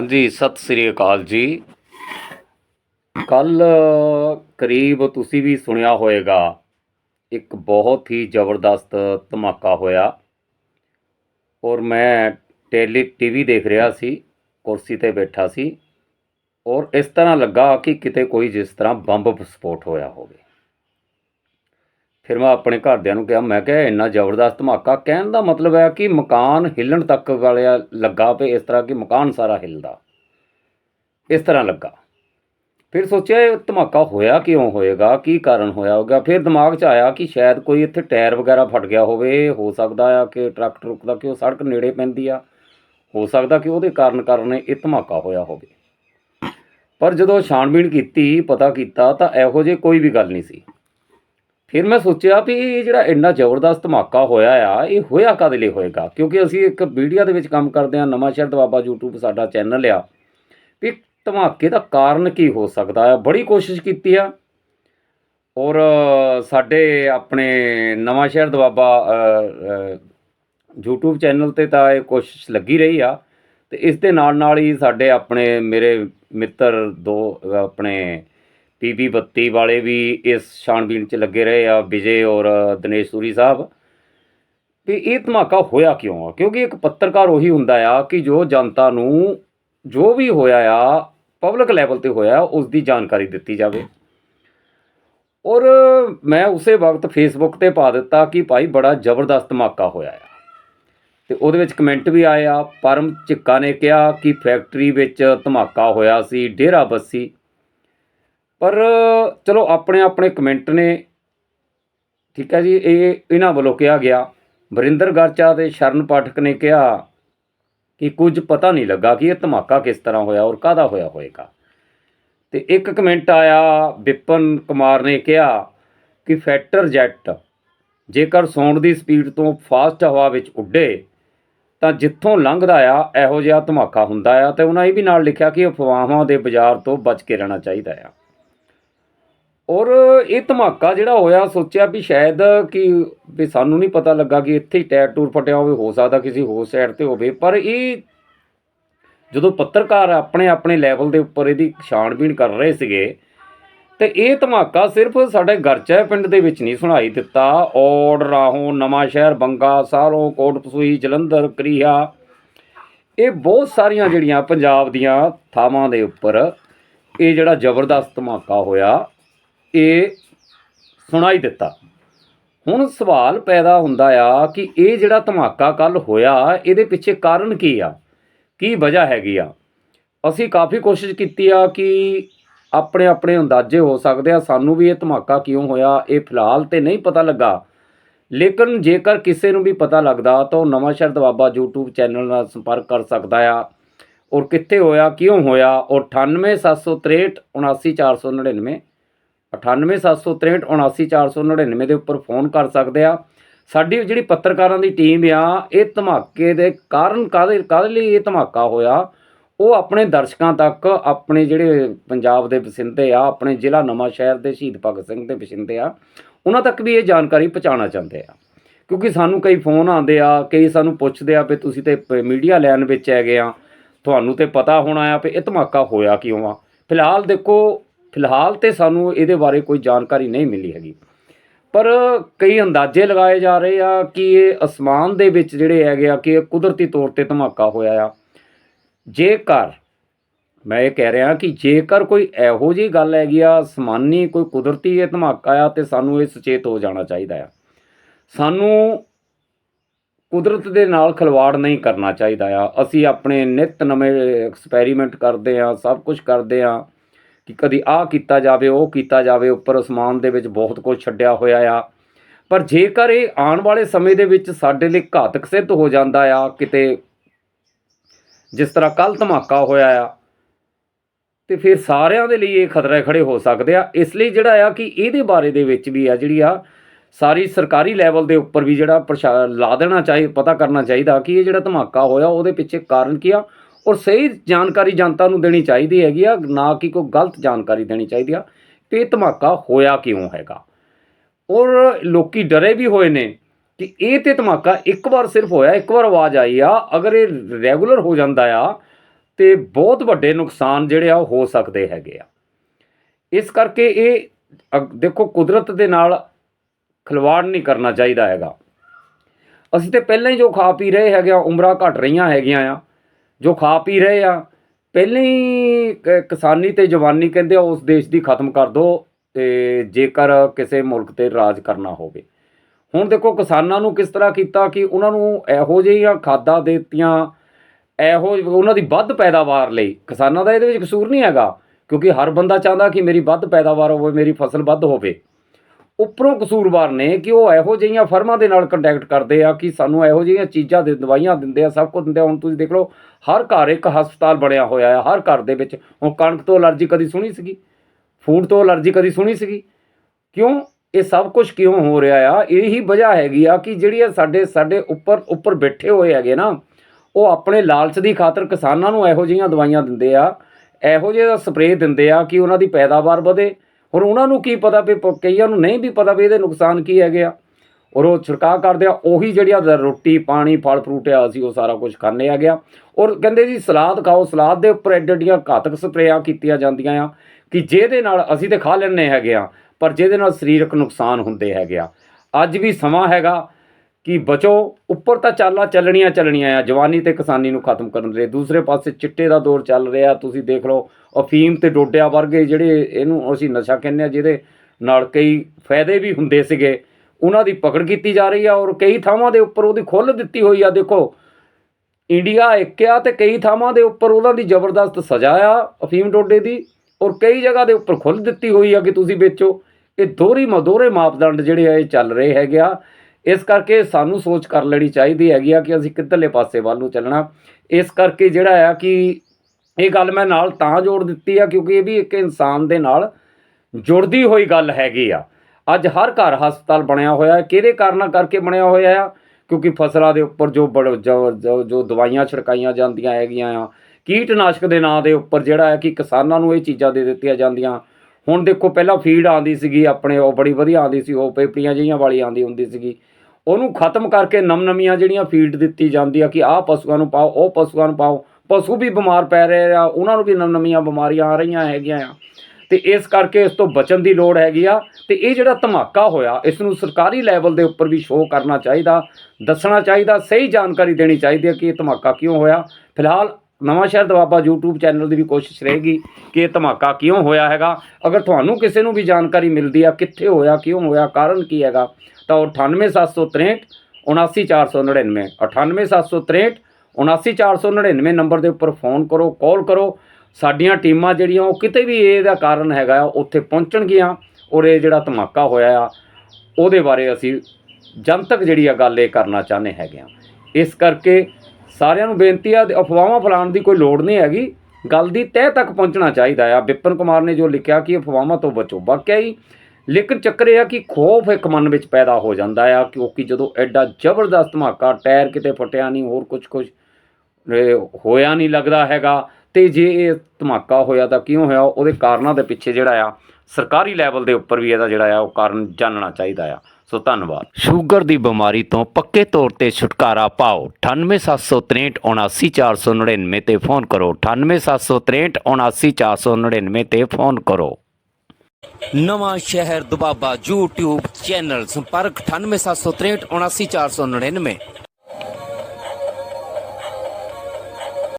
ਹਾਂਜੀ, ਸਤਿ ਸ੍ਰੀ ਅਕਾਲ ਜੀ। ਕੱਲ ਕਰੀਬ ਤੁਸੀਂ ਵੀ ਸੁਣਿਆ ਹੋਵੇਗਾ ਇੱਕ ਬਹੁਤ ਹੀ ਜ਼ਬਰਦਸਤ ਧਮਾਕਾ ਹੋਇਆ। ਔਰ ਮੈਂ ਟੈਲੀ, ਟੀਵੀ ਦੇਖ ਰਿਹਾ ਸੀ, ਕੁਰਸੀ ਤੇ ਬੈਠਾ ਸੀ। ਔਰ ਇਸ ਤਰ੍ਹਾਂ ਲੱਗਾ ਕਿ ਕਿਤੇ ਕੋਈ ਜਿਸ ਤਰ੍ਹਾਂ ਬੰਬ ਵਿਸਫੋਟ ਹੋਇਆ ਹੋਵੇ। ਫਿਰ ਮੈਂ ਆਪਣੇ ਘਰਦਿਆਂ ਨੂੰ ਕਿਹਾ, ਮੈਂ ਕਿਹਾ, ਇੰਨਾ ਜ਼ਬਰਦਸਤ ਧਮਾਕਾ, ਕਹਿਣ ਦਾ ਮਤਲਬ ਹੈ ਕਿ ਮਕਾਨ ਹਿੱਲਣ ਤੱਕ ਵਾਲਿਆ ਲੱਗਾ ਪਏ ਇਸ ਤਰ੍ਹਾਂ ਕਿ ਮਕਾਨ ਸਾਰਾ ਹਿੱਲਦਾ। ਇਸ ਤਰ੍ਹਾਂ ਲੱਗਾ। ਫਿਰ ਸੋਚਿਆ, ਇਹ ਧਮਾਕਾ ਹੋਇਆ ਕਿਉਂ ਹੋਏਗਾ, ਕੀ ਕਾਰਨ ਹੋਇਆ ਹੋਗਾ? ਫਿਰ ਦਿਮਾਗ 'ਚ ਆਇਆ ਕਿ ਸ਼ਾਇਦ ਕੋਈ ਇੱਥੇ ਟਾਇਰ ਵਗੈਰਾ ਫਟ ਗਿਆ ਹੋਵੇ, ਹੋ ਸਕਦਾ ਆ ਕਿ ਟਰੱਕ ਟਰੁੱਕ ਦਾ ਕਿ ਉਹ ਸੜਕ ਨੇੜੇ ਪੈਂਦੀ ਆ। ਹੋ ਸਕਦਾ ਕਿ ਉਹਦੇ ਕਾਰਨ ਕਾਰਨ ਇਹ ਧਮਾਕਾ ਹੋਇਆ ਹੋਵੇ। ਪਰ ਜਦੋਂ ਛਾਣਬੀਣ ਕੀਤੀ, ਪਤਾ ਕੀਤਾ, ਤਾਂ ਇਹੋ ਜਿਹੀ ਕੋਈ ਵੀ ਗੱਲ ਨਹੀਂ ਸੀ। ਫਿਰ ਮੈਂ ਸੋਚਿਆ ਵੀ ਇਹ ਜਿਹੜਾ ਇੰਨਾ ਜ਼ਬਰਦਸਤ ਧਮਾਕਾ ਹੋਇਆ ਆ, ਇਹ ਹੋਇਆ ਕਦ ਲਈ ਹੋਏਗਾ? ਕਿਉਂਕਿ ਅਸੀਂ ਇੱਕ ਮੀਡੀਆ ਦੇ ਵਿੱਚ ਕੰਮ ਕਰਦੇ ਹਾਂ, ਨਵਾਂ ਸ਼ਹਿਰ ਦਵਾਬਾ YouTube ਸਾਡਾ ਚੈਨਲ ਆ, ਵੀ ਧਮਾਕੇ ਦਾ ਕਾਰਨ ਕੀ ਹੋ ਸਕਦਾ ਆ? ਬੜੀ ਕੋਸ਼ਿਸ਼ ਕੀਤੀ ਆ। ਔਰ ਸਾਡੇ ਆਪਣੇ ਨਵਾਂ ਸ਼ਹਿਰ ਦਵਾਬਾ YouTube ਚੈਨਲ ਤੇ ਤਾਂ ਇਹ ਕੋਸ਼ਿਸ਼ ਲੱਗੀ ਰਹੀ ਆ। ਤੇ ਇਸ ਦੇ ਨਾਲ ਨਾਲ ਹੀ ਸਾਡੇ ਆਪਣੇ ਮੇਰੇ ਮਿੱਤਰ ਦੋ, ਆਪਣੇ ਪੀਪੀ 32 ਵਾਲੇ ਵੀ ਇਸ ਛਾਣਬੀਣ 'ਚ ਲੱਗੇ ਰਹੇ ਆ, ਵਿਜੇ ਔਰ ਦਿਨੇਸ਼ ਸੂਰੀ ਸਾਹਿਬ। ਵੀ ਇਹ ਧਮਾਕਾ ਹੋਇਆ ਕਿਉਂ ਆ? ਕਿਉਂਕਿ ਇੱਕ ਪੱਤਰਕਾਰ ਉਹੀ ਹੁੰਦਾ ਆ ਕਿ ਜੋ ਜਨਤਾ ਨੂੰ ਜੋ ਵੀ ਹੋਇਆ ਆ, ਪਬਲਿਕ ਲੈਵਲ ਤੇ ਹੋਇਆ ਉਸ ਦੀ ਜਾਣਕਾਰੀ ਦਿੱਤੀ ਜਾਵੇ। ਔਰ ਮੈਂ ਉਸੇ ਵਕਤ ਫੇਸਬੁੱਕ ਤੇ ਪਾ ਦਿੱਤਾ ਕਿ ਭਾਈ ਬੜਾ ਜ਼ਬਰਦਸਤ ਧਮਾਕਾ ਹੋਇਆ ਆ। ਤੇ ਉਹਦੇ ਵਿੱਚ ਕਮੈਂਟ ਵੀ ਆਏ ਆ, ਪਰਮ ਝਿੱਕਾ ਨੇ ਕਿਹਾ ਕਿ ਫੈਕਟਰੀ ਵਿੱਚ ਧਮਾਕਾ ਹੋਇਆ ਸੀ, ਡੇਰਾ ਬੱਸੀ। ਪਰ ਚਲੋ, ਆਪਣੇ ਆਪਣੇ ਕਮੈਂਟ ਨੇ। ਠੀਕ ਹੈ ਜੀ, ਇਹ ਇਹਨਾਂ ਵੱਲੋਂ ਕਿਹਾ ਗਿਆ। ਵਰਿੰਦਰ ਗਰਚਾ ਤੇ ਸ਼ਰਨ ਪਾਠਕ ਨੇ ਕਿਹਾ ਕਿ ਕੁਝ ਪਤਾ ਨਹੀਂ ਲੱਗਾ ਕਿ ਇਹ ਧਮਾਕਾ ਕਿਸ ਤਰ੍ਹਾਂ ਹੋਇਆ ਔਰ ਕਾਹਦਾ ਹੋਇਆ ਹੋਵੇਗਾ ਤੇ ਇੱਕ ਕਮੈਂਟ ਆਇਆ, ਵਿਪਨ ਕੁਮਾਰ ਨੇ ਕਿਹਾ ਕਿ ਫੈਕਟਰ ਜੈਟ ਜੇਕਰ ਸਾਊਂਡ ਦੀ ਸਪੀਡ ਤੋਂ ਫਾਸਟ ਹਵਾ ਵਿੱਚ ਉੱਡੇ, ਤਾਂ ਜਿੱਥੋਂ ਲੰਘਦਾ ਆ, ਇਹੋ ਜਿਹਾ ਧਮਾਕਾ ਹੁੰਦਾ ਆ ਤੇ ਉਹਨਾਂ ਇਹ ਵੀ ਨਾਲ ਲਿਖਿਆ ਕਿ ਅਫਵਾਹਾਂ ਦੇ ਬਾਜ਼ਾਰ ਤੋਂ ਬਚ ਕੇ ਰਹਿਣਾ ਚਾਹੀਦਾ ਆ। ਔਰ ਇਹ ਧਮਾਕਾ ਜਿਹੜਾ ਹੋਇਆ, ਸੋਚਿਆ ਵੀ ਸ਼ਾਇਦ ਕਿ ਵੀ ਸਾਨੂੰ ਨਹੀਂ ਪਤਾ ਲੱਗਾ ਕਿ ਇੱਥੇ ਹੀ ਟਾਇਰ ਟੂਰ ਫਟਿਆ ਹੋਵੇ, ਹੋ ਸਕਦਾ ਕਿਸੇ ਹੋਰ ਸਾਈਡ ਤੇ ਹੋਵੇ, ਪਰ ਇਹ ਜਦੋਂ ਪੱਤਰਕਾਰ ਆਪਣੇ ਆਪਣੇ ਲੈਵਲ ਦੇ ਉੱਪਰ ਇਹਦੀ ਛਾਣਬੀਣ ਕਰ ਰਹੇ ਸੀਗੇ, ਤੇ ਇਹ ਧਮਾਕਾ ਸਿਰਫ ਸਾਡੇ ਗਰਚਾ ਪਿੰਡ ਦੇ ਵਿੱਚ ਨਹੀਂ ਸੁਣਾਈ ਦਿੱਤਾ। ਔੜ, ਰਾਹੋਂ, ਨਵਾਂ ਸ਼ਹਿਰ, ਬੰਗਾ, ਸਾਰੋਂ ਕੋਟਪਸੂਈ ਜਲੰਧਰ, ਕਰੀਹਾ, ਇਹ ਬਹੁਤ ਸਾਰੀਆਂ ਜਿਹੜੀਆਂ ਪੰਜਾਬ ਦੀਆਂ ਥਾਵਾਂ ਦੇ ਉੱਪਰ ਇਹ ਜਿਹੜਾ ਜ਼ਬਰਦਸਤ ਧਮਾਕਾ ਹੋਇਆ। ਇਹ ਸੁਣਾਈ ਦਿੱਤਾ। ਹੁਣ ਸਵਾਲ ਪੈਦਾ ਹੁੰਦਾ ਆ ਕਿ ਇਹ ਜਿਹੜਾ ਧਮਾਕਾ ਕੱਲ ਹੋਇਆ, ਇਹਦੇ ਪਿੱਛੇ ਕਾਰਨ ਕੀ ਆ? ਕੀ ਵਜ੍ਹਾ ਹੈਗੀ ਆ? ਅਸੀਂ ਕਾਫੀ ਕੋਸ਼ਿਸ਼ ਕੀਤੀ ਆ ਕਿ ਆਪਣੇ ਆਪਣੇ ਅੰਦਾਜ਼ੇ ਹੋ ਸਕਦੇ ਆ, ਸਾਨੂੰ ਵੀ ਇਹ ਧਮਾਕਾ ਕਿਉਂ ਹੋਇਆ, ਇਹ ਫਿਲਹਾਲ ਤੇ ਨਹੀਂ ਪਤਾ ਲੱਗਾ। ਲੇਕਿਨ ਜੇਕਰ ਕਿਸੇ ਨੂੰ ਵੀ ਪਤਾ ਲੱਗਦਾ ਤਾਂ ਉਹ ਨਵਾਂ ਸ਼ਹਿਰ ਦਵਾਬਾ YouTube ਚੈਨਲ ਨਾਲ ਸੰਪਰਕ ਕਰ ਸਕਦਾ ਆ। ਔਰ ਕਿੱਥੇ ਹੋਇਆ, ਕਿਉਂ ਹੋਇਆ? ਔਰ 98763 79499 9876379499 ਦੇ ਉੱਪਰ ਫੋਨ ਕਰ ਸਕਦੇ ਆ। ਸਾਡੀ ਜਿਹੜੀ ਪੱਤਰਕਾਰਾਂ ਦੀ ਟੀਮ ਆ, ਇਹ ਧਮਾਕੇ ਦੇ ਕਾਰਨ ਕਾਹਦੇ ਕਾਹਦੇ ਲਈ ਇਹ ਧਮਾਕਾ ਹੋਇਆ? ਉਹ ਆਪਣੇ ਦਰਸ਼ਕਾਂ ਤੱਕ, ਆਪਣੇ ਜਿਹੜੇ ਪੰਜਾਬ ਦੇ ਵਸਿੰਦੇ ਆ, ਆਪਣੇ ਜ਼ਿਲ੍ਹਾ ਨਵਾਂ ਸ਼ਹਿਰ ਦੇ ਸ਼ਹੀਦ ਭਗਤ ਸਿੰਘ ਦੇ ਵਸਿੰਦੇ ਆ, ਉਹਨਾਂ ਤੱਕ ਵੀ ਇਹ ਜਾਣਕਾਰੀ ਪਹੁੰਚਾਉਣਾ ਚਾਹੁੰਦੇ ਆ। ਕਿਉਂਕਿ ਸਾਨੂੰ ਕਈ ਫੋਨ ਆਉਂਦੇ ਆ, ਕਈ ਸਾਨੂੰ ਪੁੱਛਦੇ ਆ ਵੀ ਤੁਸੀਂ ਤੇ ਮੀਡੀਆ ਲਾਈਨ ਵਿੱਚ ਹੈਗੇ ਆ। ਤੁਹਾਨੂੰ ਤੇ ਪਤਾ ਹੋਣਾ ਆ ਵੀ ਇਹ ਧਮਾਕਾ ਹੋਇਆ ਕਿਉਂ ਆ। ਫਿਲਹਾਲ ਦੇਖੋ ਫਿਲਹਾਲ ਤੇ ਸਾਨੂੰ ਇਹਦੇ ਬਾਰੇ ਕੋਈ ਜਾਣਕਾਰੀ ਨਹੀਂ ਮਿਲੀ ਹੈਗੀ। ਪਰ ਕਈ ਅੰਦਾਜ਼ੇ ਲਗਾਏ ਜਾ ਰਹੇ ਆ ਕਿ ਇਹ ਅਸਮਾਨ ਦੇ ਵਿੱਚ ਜਿਹੜੇ ਹੈਗੇ ਆ ਕਿ ਇਹ ਕੁਦਰਤੀ ਤੌਰ ਤੇ ਧਮਾਕਾ ਹੋਇਆ ਆ। ਜੇਕਰ, ਮੈਂ ਇਹ ਕਹਿ ਰਿਹਾ ਕਿ ਜੇਕਰ ਕੋਈ ਇਹੋ ਜਿਹੀ ਗੱਲ ਹੈਗੀ ਆ, ਅਸਮਾਨੀ ਕੋਈ ਕੁਦਰਤੀ ਇਹ ਧਮਾਕਾ ਆ ਤੇ ਸਾਨੂੰ ਇਹ ਸੁਚੇਤ ਹੋ ਜਾਣਾ ਚਾਹੀਦਾ ਆ। ਸਾਨੂੰ ਕੁਦਰਤ ਦੇ ਨਾਲ ਖਿਲਵਾੜ ਨਹੀਂ ਕਰਨਾ ਚਾਹੀਦਾ ਆ। ਅਸੀਂ ਆਪਣੇ ਨਿਤ ਨਵੇਂ ਐਕਸਪੈਰੀਮੈਂਟ ਕਰਦੇ ਆ, ਸਭ ਕੁਝ ਕਰਦੇ ਆ। ਕਿ ਕਦੀ ਆਹ ਕੀਤਾ ਜਾਵੇ, ਉਹ ਕੀਤਾ ਜਾਵੇ, ਉੱਪਰ ਅਸਮਾਨ ਦੇ ਵਿੱਚ ਬਹੁਤ ਕੁਝ ਛੱਡਿਆ ਹੋਇਆ ਆ। ਪਰ ਜੇਕਰ ਇਹ ਆਉਣ ਵਾਲੇ ਸਮੇਂ ਦੇ ਵਿੱਚ ਸਾਡੇ ਲਈ ਘਾਤਕ ਸਿੱਧ ਹੋ ਜਾਂਦਾ ਆ, ਕਿਤੇ ਜਿਸ ਤਰ੍ਹਾਂ ਕੱਲ ਧਮਾਕਾ ਹੋਇਆ ਆ, ਤੇ ਫਿਰ ਸਾਰਿਆਂ ਦੇ ਲਈ ਇਹ ਖਤਰੇ ਖੜੇ ਹੋ ਸਕਦੇ ਆ। ਇਸ ਲਈ ਜਿਹੜਾ ਆ ਕਿ ਇਹਦੇ ਬਾਰੇ ਦੇ ਵਿੱਚ ਵੀ ਆ ਜਿਹੜੀ ਆ, ਸਾਰੀ ਸਰਕਾਰੀ ਲੈਵਲ ਦੇ ਉੱਪਰ ਵੀ ਜਿਹੜਾ ਪ੍ਰਸ਼ਾ, ਲਾ ਦੇਣਾ ਚਾਹੀ, ਪਤਾ ਕਰਨਾ ਚਾਹੀਦਾ ਕਿ ਇਹ ਜਿਹੜਾ ਧਮਾਕਾ ਹੋਇਆ, ਉਹਦੇ ਪਿੱਛੇ ਕਾਰਨ ਕੀ ਆ? ਔਰ ਸਹੀ ਜਾਣਕਾਰੀ ਜਨਤਾ ਨੂੰ ਦੇਣੀ ਚਾਹੀਦੀ ਹੈਗੀ ਆ, ਨਾ ਕਿ ਕੋਈ ਗਲਤ ਜਾਣਕਾਰੀ ਦੇਣੀ ਚਾਹੀਦੀ ਆ। ਕਿ ਇਹ ਧਮਾਕਾ ਹੋਇਆ ਕਿਉਂ ਹੈਗਾ? ਔਰ ਲੋਕੀ ਡਰੇ ਵੀ ਹੋਏ ਨੇ ਕਿ ਇਹ ਤੇ ਧਮਾਕਾ ਇੱਕ ਵਾਰ ਸਿਰਫ ਹੋਇਆ, ਇੱਕ ਵਾਰ ਆਵਾਜ਼ ਆਈ ਆ, ਅਗਰ ਇਹ ਰੈਗੂਲਰ ਹੋ ਜਾਂਦਾ ਆ, ਤੇ ਬਹੁਤ ਵੱਡੇ ਨੁਕਸਾਨ ਜਿਹੜੇ ਆ ਉਹ ਹੋ ਸਕਦੇ ਹੈਗੇ ਆ। ਇਸ ਕਰਕੇ ਇਹ ਅਗ- ਦੇਖੋ ਕੁਦਰਤ ਦੇ ਨਾਲ ਖਿਲਵਾੜ ਨਹੀਂ ਕਰਨਾ ਚਾਹੀਦਾ ਹੈਗਾ। ਅਸੀਂ ਤੇ ਪਹਿਲਾਂ ਹੀ ਜੋ ਖਾ ਪੀ ਰਹੇ ਹੈਗੇ ਆ, ਉਮਰਾਂ ਘਟ ਰਹੀਆਂ ਹੈਗੀਆਂ ਆ। ਜੋ ਖਾ ਪੀ ਰਹੇ ਆ, ਪਹਿਲਾਂ ਹੀ ਕਿਸਾਨੀ ਤੇ ਜਵਾਨੀ ਕਹਿੰਦੇ ਆ, ਉਸ ਦੇਸ਼ ਦੀ ਖਤਮ ਕਰ ਦੋ ਤੇ ਜੇਕਰ ਕਿਸੇ ਮੁਲਕ ਤੇ ਰਾਜ ਕਰਨਾ ਹੋਵੇ। ਹੁਣ ਦੇਖੋ ਕਿਸਾਨਾਂ ਨੂੰ ਕਿਸ ਤਰ੍ਹਾਂ ਕੀਤਾ ਕਿ ਉਹਨਾਂ ਨੂੰ ਇਹੋ ਜਿਹੀਆਂ ਖਾਦਾਂ ਦੇਤੀਆਂ ਦਿੱਤੀਆਂ, ਇਹੋ ਉਹਨਾਂ ਦੀ ਵੱਧ ਪੈਦਾਵਾਰ ਲਈ। ਕਿਸਾਨਾਂ ਦਾ ਇਹਦੇ ਵਿੱਚ ਕਸੂਰ ਨਹੀਂ ਹੈਗਾ, ਕਿਉਂਕਿ ਹਰ ਬੰਦਾ ਚਾਹੁੰਦਾ ਕਿ ਮੇਰੀ ਵੱਧ ਪੈਦਾਵਾਰ ਹੋਵੇ, ਮੇਰੀ ਫਸਲ ਵੱਧ ਹੋਵੇ। ਉੱਪਰੋਂ ਕਸੂਰਵਾਰ ਨੇ ਕਿ ਉਹ ਇਹੋ ਜਿਹੀਆਂ ਫਰਮਾਂ ਦੇ ਨਾਲ ਕੰਟੈਕਟ ਕਰਦੇ ਆ ਕਿ ਸਾਨੂੰ ਇਹੋ ਜਿਹੀਆਂ ਚੀਜ਼ਾਂ ਦੇ ਦਵਾਈਆਂ ਦਿੰਦੇ ਆ, ਸਭ ਕੁਝ ਦਿੰਦੇ ਆ। ਹੁਣ ਤੁਸੀਂ ਦੇਖ ਲਓ, ਹਰ ਘਰ ਇੱਕ ਹਸਪਤਾਲ ਬਣਿਆ ਹੋਇਆ ਆ, ਹਰ ਘਰ ਦੇ ਵਿੱਚ। ਹੁਣ ਕਣਕ ਤੋਂ ਅਲਰਜੀ ਕਦੀ ਸੁਣੀ ਸੀਗੀ? ਫੂਡ ਤੋਂ ਅਲਰਜੀ ਕਦੀ ਸੁਣੀ ਸੀਗੀ? ਕਿਉਂ? ਇਹ ਸਭ ਕੁਝ ਕਿਉਂ ਹੋ ਰਿਹਾ ਆ? ਇਹੀ ਵਜ੍ਹਾ ਹੈਗੀ ਆ ਕਿ ਜਿਹੜੀ ਇਹ ਸਾਡੇ ਸਾਡੇ ਉੱਪਰ ਉੱਪਰ ਬੈਠੇ ਹੋਏ ਹੈਗੇ ਨਾ, ਉਹ ਆਪਣੇ ਲਾਲਚ ਦੀ ਖਾਤਰ ਕਿਸਾਨਾਂ ਨੂੰ ਇਹੋ ਜਿਹੀਆਂ ਦਵਾਈਆਂ ਦਿੰਦੇ ਆ। ਇਹੋ ਜਿਹੇ ਸਪਰੇਅ ਦਿੰਦੇ ਆ ਕਿ ਉਹਨਾਂ ਦੀ ਪੈਦਾਵਾਰ ਵਧੇ। ਔਰ ਉਹਨਾਂ ਨੂੰ ਕੀ ਪਤਾ ਵੀ ਪ- ਕਈਆਂ ਨੂੰ ਨਹੀਂ ਵੀ ਪਤਾ ਵੀ ਇਹਦੇ ਨੁਕਸਾਨ ਕੀ ਹੈਗੇ ਆ। ਔਰ ਉਹ ਛਿੜਕਾਅ ਕਰਦੇ ਆ, ਉਹੀ ਜਿਹੜੀਆਂ ਦ- ਰੋਟੀ, ਪਾਣੀ, ਫਲ ਫਰੂਟ ਆ, ਅਸੀਂ ਉਹ ਸਾਰਾ ਕੁਝ ਖਾਂਦੇ ਹੈਗੇ ਆ। ਔਰ ਕਹਿੰਦੇ ਜੀ, ਸਲਾਦ ਖਾਓ, ਸਲਾਦ ਦੇ ਉੱਪਰ ਐਡ ਐਡੀਆਂ ਘਾਤਕ ਸਪਰੇਆਂ ਕੀਤੀਆਂ ਜਾਂਦੀਆਂ ਆ ਕਿ ਜਿਹਦੇ ਨਾਲ ਅਸੀਂ ਤੇ ਖਾ ਲੈਂਦੇ ਹੈਗੇ ਆ, ਪਰ ਜਿਹਦੇ ਨਾਲ ਸਰੀਰਕ ਨੁਕਸਾਨ ਹੁੰਦੇ ਹੈਗੇ ਆ। ਅੱਜ ਵੀ ਸਮਾਂ ਹੈਗਾ ਕਿ ਬਚੋ, ਉੱਪਰ ਤਾਂ ਚਾਲਾਂ ਚੱਲਣੀਆਂ ਚੱਲਣੀਆਂ ਆ, ਜਵਾਨੀ ਤੇ ਕਿਸਾਨੀ ਨੂੰ ਖਤਮ ਕਰਨ ਲਈ। ਦੂਸਰੇ ਪਾਸੇ ਚਿੱਟੇ ਦਾ ਦੌਰ ਚੱਲ ਰਿਹਾ, ਤੁਸੀਂ ਦੇਖ ਲਓ, ਅਫੀਮ ਤੇ ਡੋਡਿਆਂ ਵਰਗੇ ਜਿਹੜੇ ਇਹਨੂੰ ਅਸੀਂ ਨਸ਼ਾ ਕਹਿੰਦੇ ਆ, ਜਿਹਦੇ ਨਾਲ ਕਈ ਫਾਇਦੇ ਵੀ ਹੁੰਦੇ ਸੀਗੇ, ਉਹਨਾਂ ਦੀ ਪਕੜ ਕੀਤੀ ਜਾ ਰਹੀ ਆ ਔਰ ਕਈ ਥਾਵਾਂ ਦੇ ਉੱਪਰ ਉਹਦੀ ਖੁੱਲ੍ਹ ਦਿੱਤੀ ਹੋਈ ਆ। ਦੇਖੋ, ਇੰਡੀਆ ਇੱਕ ਆ ਤੇ ਕਈ ਥਾਵਾਂ ਦੇ ਉੱਪਰ ਉਹਨਾਂ ਦੀ ਜ਼ਬਰਦਸਤ ਸਜ਼ਾ ਆ ਅਫੀਮ ਡੋਡੇ ਦੀ ਔਰ ਕਈ ਜਗ੍ਹਾ ਦੇ ਉੱਪਰ ਖੁੱਲ੍ਹ ਦਿੱਤੀ ਹੋਈ ਆ ਕਿ ਤੁਸੀਂ ਵੇਚੋ। ਇਹ ਦੋਹਰੀ ਮਦੋਰੇ ਮਾਪਦੰਡ ਜਿਹੜੇ ਆ, ਇਹ ਚੱਲ ਰਹੇ ਹੈਗੇ ਆ। ਇਸ ਕਰਕੇ ਸਾਨੂੰ ਸੋਚ ਕਰ ਲੈਣੀ ਚਾਹੀਦੀ ਹੈਗੀ ਆ ਕਿ ਅਸੀਂ ਕਿੱਧਰਲੇ ਪਾਸੇ ਵੱਲ ਨੂੰ ਚੱਲਣਾ। ਇਸ ਕਰਕੇ ਜਿਹੜਾ ਆ ਕਿ ਇਹ ਗੱਲ ਮੈਂ ਨਾਲ ਤਾਂ ਜੋੜ ਦਿੱਤੀ ਆ, ਕਿਉਂਕਿ ਇਹ ਵੀ ਇੱਕ ਇਨਸਾਨ ਦੇ ਨਾਲ ਜੁੜਦੀ ਹੋਈ ਗੱਲ ਹੈਗੀ ਆ। ਅੱਜ ਹਰ ਘਰ ਹਸਪਤਾਲ ਬਣਿਆ ਹੋਇਆ ਹੈ। ਕਿਹਦੇ ਕਾਰਨਾਂ ਕਰਕੇ ਬਣਿਆ ਹੋਇਆ ਆ? ਕਿਉਂਕਿ ਫਸਲਾਂ ਦੇ ਉੱਪਰ ਜੋ ਬੜ- ਜੋ ਜੋ ਦਵਾਈਆਂ ਛਿੜਕਾਈਆਂ ਜਾਂਦੀਆਂ ਹੈਗੀਆਂ ਆ, ਕੀਟਨਾਸ਼ਕ ਦੇ ਨਾਂ ਦੇ ਉੱਪਰ ਜਿਹੜਾ ਹੈ ਕਿ ਕਿਸਾਨਾਂ ਨੂੰ ਇਹ ਚੀਜ਼ਾਂ ਦੇ ਦਿੱਤੀਆਂ ਜਾਂਦੀਆਂ। ਹੁਣ ਦੇਖੋ, ਪਹਿਲਾਂ ਫੀਡ ਆਂਦੀ ਸੀਗੀ ਆਪਣੇ, ਉਹ ਬੜੀ ਵਧੀਆ ਆਂਦੀ ਸੀ, ਉਹ ਪੇਪੜੀਆਂ ਜਿਹੀਆਂ ਵਾਲੀ ਆਂਦੀ ਹੁੰਦੀ ਸੀਗੀ। ਉਹਨੂੰ ਖਤਮ ਕਰਕੇ ਨਮ ਨਵੀਆਂ ਜਿਹੜੀਆਂ ਫੀਡ ਦਿੱਤੀ ਜਾਂਦੀ ਆ ਕਿ ਆਹ ਪਸ਼ੂਆਂ ਨੂੰ ਪਾਓ, ਉਹ ਪਸ਼ੂਆਂ ਨੂੰ ਪਾਓ। ਪਸ਼ੂ ਵੀ ਬਿਮਾਰ ਪੈ ਰਹੇ ਆ, ਉਹਨਾਂ ਨੂੰ ਵੀ ਨਮ ਨਵੀਆਂ ਬਿਮਾਰੀਆਂ ਆ ਰਹੀਆਂ ਹੈਗੀਆਂ ਆ। ਤੇ ਇਸ ਕਰਕੇ ਇਸ ਤੋਂ ਬਚਣ ਦੀ ਲੋੜ ਹੈਗੀ ਆ। ਤੇ ਇਹ ਜਿਹੜਾ ਧਮਾਕਾ ਹੋਇਆ, ਇਸ ਨੂੰ ਸਰਕਾਰੀ ਲੈਵਲ ਦੇ ਉੱਪਰ ਵੀ ਸ਼ੋਅ ਕਰਨਾ ਚਾਹੀਦਾ, ਦੱਸਣਾ ਚਾਹੀਦਾ, ਸਹੀ ਜਾਣਕਾਰੀ ਦੇਣੀ ਚਾਹੀਦੀ ਹੈ ਕਿ ਇਹ ਧਮਾਕਾ ਕਿਉਂ ਹੋਇਆ। ਫਿਲਹਾਲ Nawanshahr Doaba YouTube channel ਦੀ ਵੀ ਕੋਸ਼ਿਸ਼ ਰਹੇਗੀ ਕਿ ਇਹ ਧਮਾਕਾ ਕਿਉਂ ਹੋਇਆ ਹੈਗਾ? ਅਗਰ ਤੁਹਾਨੂੰ ਕਿਸੇ ਨੂੰ ਵੀ ਜਾਣਕਾਰੀ ਮਿਲਦੀ ਆ ਕਿੱਥੇ ਹੋਇਆ ਕਿਉਂ ਹੋਇਆ ਕਾਰਨ ਕੀ ਹੈਗਾ ਤਾਂ ਉਹ 98763 79499 98763 79499 ਨੰਬਰ ਦੇ ਉੱਪਰ ਫੋਨ ਕਰੋ ਕਾਲ ਕਰੋ। ਸਾਡੀਆਂ ਟੀਮਾਂ ਜਿਹੜੀਆਂ ਉਹ ਕਿਤੇ ਵੀ ਇਹਦਾ ਕਾਰਨ ਹੈਗਾ ਆ, ਉੱਥੇ ਪਹੁੰਚਣਗੀਆਂ ਔਰ ਇਹ ਜਿਹੜਾ ਧਮਾਕਾ ਹੋਇਆ ਆ ਉਹਦੇ ਬਾਰੇ ਅਸੀਂ ਜਨਤਕ ਜਿਹੜੀ ਆ ਗੱਲ ਇਹ ਕਰਨਾ ਚਾਹੁੰਦੇ ਹੈਗੇ ਆ। ਇਸ ਕਰਕੇ ਸਾਰਿਆਂ ਨੂੰ ਬੇਨਤੀ ਆ ਅਫਵਾਹਾਂ ਫੈਲਾਉਣ ਦੀ ਕੋਈ ਲੋੜ ਨਹੀਂ ਹੈਗੀ। ਗੱਲ ਦੀ ਤਹਿ ਤੱਕ ਪਹੁੰਚਣਾ ਚਾਹੀਦਾ ਆ। ਵਿਪਨ ਕੁਮਾਰ ਨੇ ਜੋ ਲਿਖਿਆ ਕਿ ਅਫਵਾਹਾਂ ਤੋਂ ਬਚੋ, ਵਾਕਿਆ ਹੀ ਲੇਕਿਨ ਚੱਕਰ ਇਹ ਆ ਕਿ ਖੋਫ ਇੱਕ ਮਨ ਵਿੱਚ ਪੈਦਾ ਹੋ ਜਾਂਦਾ ਆ ਕਿਉਂਕਿ ਜਦੋਂ ਐਡਾ ਜ਼ਬਰਦਸਤ ਧਮਾਕਾ ਟਾਇਰ ਕਿਤੇ ਫਟਿਆ ਨਹੀਂ, ਹੋਰ ਕੁਝ ਕੁਝ ਹੋਇਆ ਨਹੀਂ ਲੱਗਦਾ ਹੈਗਾ। ਤੇ ਜੇ ਇਹ ਧਮਾਕਾ ਹੋਇਆ ਤਾਂ ਕਿਉਂ ਹੋਇਆ? ਉਹਦੇ ਕਾਰਨਾਂ ਦੇ ਪਿੱਛੇ ਜਿਹੜਾ ਆ ਸਰਕਾਰੀ ਲੈਵਲ ਦੇ ਉੱਪਰ ਵੀ ਇਹਦਾ ਜਿਹੜਾ ਆ ਉਹ ਕਾਰਨ ਜਾਣਨਾ ਚਾਹੀਦਾ ਆ। ਸੋ ਧੰਨਵਾਦ। ਸ਼ੂਗਰ ਦੀ ਬਿਮਾਰੀ ਤੋਂ ਪੱਕੇ ਤੌਰ ਤੇ ਛੁਟਕਾਰਾ ਪਾਓ। 9873379499 ਤੇ ਫੋਨ ਕਰੋ। 9873379499 ਤੇ ਫੋਨ ਕਰੋ। ਨਵਾਂ ਸ਼ਹਿਰ ਦੁਬਾਬਾ YouTube ਚੈਨਲ ਸੰਪਰਕ 9876379499